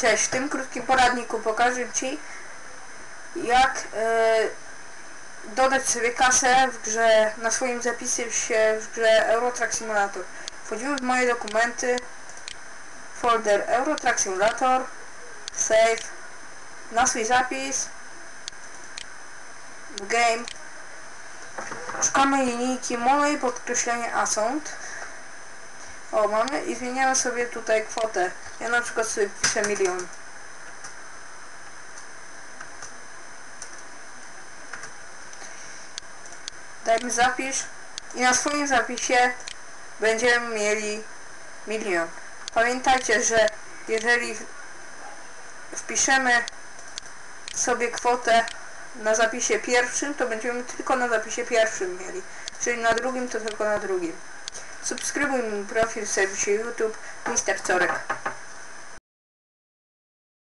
Cześć, w tym krótkim poradniku pokażę Ci jak e, dodać sobie kasę w grze, na swoim zapisie się w grze Eurotrack Simulator. Wchodzimy w moje dokumenty, folder Eurotrack Simulator, save, na swój zapis, game, szukamy linijki małej podkreślenie asont, o mamy i zmieniamy sobie tutaj kwotę, ja na przykład sobie piszę milion. dajmy zapisz i na swoim zapisie będziemy mieli milion. Pamiętajcie, że jeżeli wpiszemy sobie kwotę na zapisie pierwszym, to będziemy tylko na zapisie pierwszym mieli, czyli na drugim to tylko na drugim. Subskrybuj mój profil w serwisie YouTube Mister Corek.